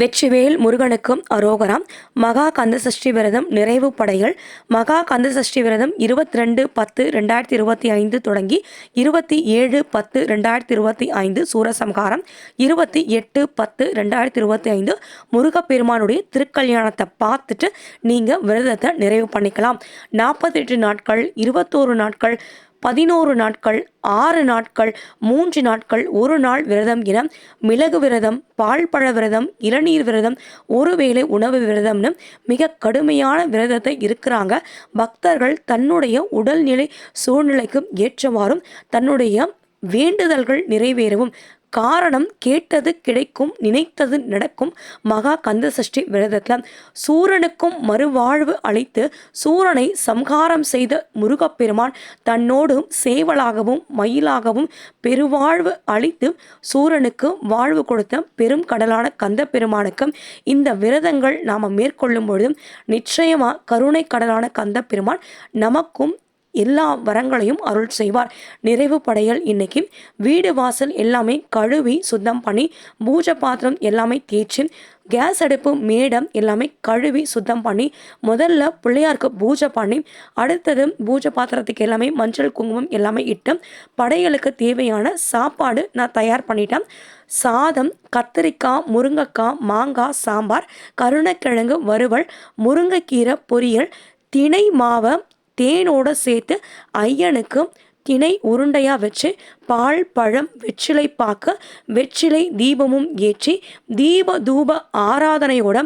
வெற்றிவேல் முருகனுக்கும் அரோகராம் மகா கந்தசஷ்டி விரதம் நிறைவு படைகள் மகா கந்தசஷ்டி விரதம் இருபத்தி ரெண்டு பத்து ரெண்டாயிரத்தி இருபத்தி ஐந்து தொடங்கி இருபத்தி ஏழு பத்து ரெண்டாயிரத்தி இருபத்தி ஐந்து சூரசம்ஹாரம் இருபத்தி எட்டு பத்து ரெண்டாயிரத்தி இருபத்தி ஐந்து முருகப்பெருமானுடைய திருக்கல்யாணத்தை பார்த்துட்டு நீங்கள் விரதத்தை நிறைவு பண்ணிக்கலாம். நாற்பத்தெட்டு நாட்கள் இருபத்தோரு நாட்கள் பதினோரு நாட்கள் ஆறு நாட்கள் மூன்று நாட்கள் ஒரு நாள் விரதம் என மிளகு விரதம் பால் பழ விரதம் இளநீர் விரதம் ஒருவேளை உணவு விரதம்னு மிக கடுமையான விரதத்தை இருக்கிறாங்க. பக்தர்கள் தன்னுடைய உடல்நிலை சூழ்நிலைக்கும் ஏற்றவாறும் தன்னுடைய வேண்டுதல்கள் நிறைவேறவும். காரணம் கேட்டது கிடைக்கும் நினைத்தது நடக்கும். மகா கந்த சஷ்டி விரதத்தில் சூரனுக்கும் மறுவாழ்வு அளித்து சூரனை சம்ஹாரம் செய்த முருகப்பெருமான் தன்னோடு சேவலாகவும் மயிலாகவும் பெருவாழ்வு அளித்து சூரனுக்கு வாழ்வு கொடுத்த பெரும் கடலான கந்த பெருமானுக்கு இந்த விரதங்கள் நாம் மேற்கொள்ளும் பொழுதும் நிச்சயமாக கருணை கடலான கந்த பெருமான் நமக்கும் எல்லா வரங்களையும் அருள் செய்வார். நிறைவு படையல் இன்னைக்கு. வீடு வாசல் எல்லாமே கழுவி சுத்தம் பண்ணி பூஜை பாத்திரம் எல்லாமே தேய்ச்சி கேஸ் அடுப்பு மேடம் எல்லாமே கழுவி சுத்தம் பண்ணி முதல்ல பிள்ளையாருக்கு பூஜை பண்ணி அடுத்தது பூஜை பாத்திரத்துக்கு எல்லாமே மஞ்சள் குங்குமம் எல்லாமே இட்டு படையலுக்கு தேவையான சாப்பாடு நான் தயார் பண்ணிட்டேன். சாதம் கத்திரிக்காய் முருங்கைக்காய் மாங்காய் சாம்பார் கருணக்கிழங்கு வறுவல் முருங்கைக்கீரை பொரியல் திணை மாவை தேனோட சேர்த்து ஐயனுக்கு திணை உருண்டையாக வச்சு பால் பழம் வெற்றிலை பார்க்க வெற்றிலை தீபமும் ஏற்றி தீப தூப ஆராதனையோட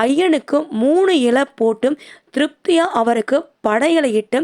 ஐயனுக்கு மூணு இலை போட்டு திருப்தியாக அவருக்கு படையலையிட்டு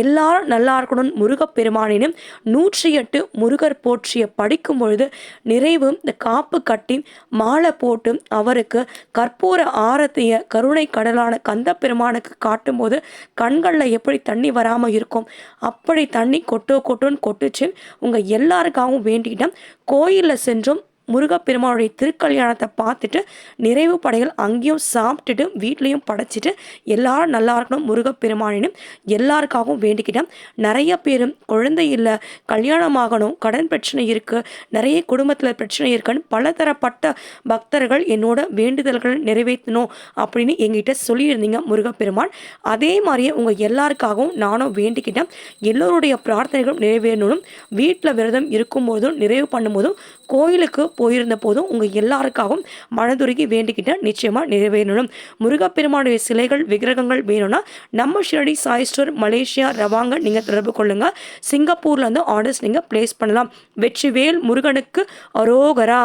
எல்லாரும் நல்லா இருக்கணும். முருகப்பெருமானினும் நூற்றி எட்டு முருகர் போற்றிய படிக்கும் பொழுது நிறைவு இந்த காப்பு கட்டி மாலை போட்டு அவருக்கு கற்பூர ஆரத்திய கருணை கடலான கந்த பெருமானுக்கு காட்டும்போது கண்களில் எப்படி தண்ணி வராமல் இருக்கும். அப்படி தண்ணி கொட்டோ கொட்டோன்னு கொட்டுச்சு. உங்கள் எல்லாருக்காகவும் வேண்டிக்கிட்டேன் கோயிலில் சென்றும் முருகப்பெருமானுடைய திருக்கல்யாணத்தை பார்த்துட்டு நிறைவு படைகள் அங்கேயும் சாப்பிட்டுட்டு வீட்லேயும் படைச்சிட்டு எல்லாரும் நல்லா இருக்கணும் முருகப்பெருமானினும் எல்லாருக்காகவும் வேண்டிக்கிட்டேன் நிறைய பேரும் குழந்தை இல்லை கல்யாணம் ஆகணும் கடன் பிரச்சனை இருக்குது நிறைய குடும்பத்தில் பிரச்சனை இருக்குன்னு பலதரப்பட்ட பக்தர்கள் என்னோட வேண்டுதல்கள் நிறைவேற்றணும் அப்படின்னு எங்கிட்ட சொல்லியிருந்தீங்க முருகப்பெருமான். அதே மாதிரியே உங்கள் எல்லாருக்காகவும் நானும் வேண்டிக்கிட்டேன் எல்லோருடைய பிரார்த்தனைகளும் நிறைவேறணும். வீட்டில் விரதம் இருக்கும்போதும் நிறைவு பண்ணும்போதும் கோயிலுக்கு போயிருந்த போதும் உங்கள் எல்லாருக்காகவும் மனதுருகி வேண்டிக்கிட்ட நிச்சயமாக நிறைவேறணும். முருகப்பெருமானுடைய சிலைகள் விக்கிரகங்கள் வேணும்னா நம்ம ஷிரடி சாய் ஸ்டோர் மலேசியா ரவாங்க நீங்கள் தொடர்பு கொள்ளுங்கள் சிங்கப்பூர்லேருந்து ஆர்டர்ஸ் நீங்கள் ப்ளேஸ் பண்ணலாம். வெற்றிவேல் முருகனுக்கு அரோகரா.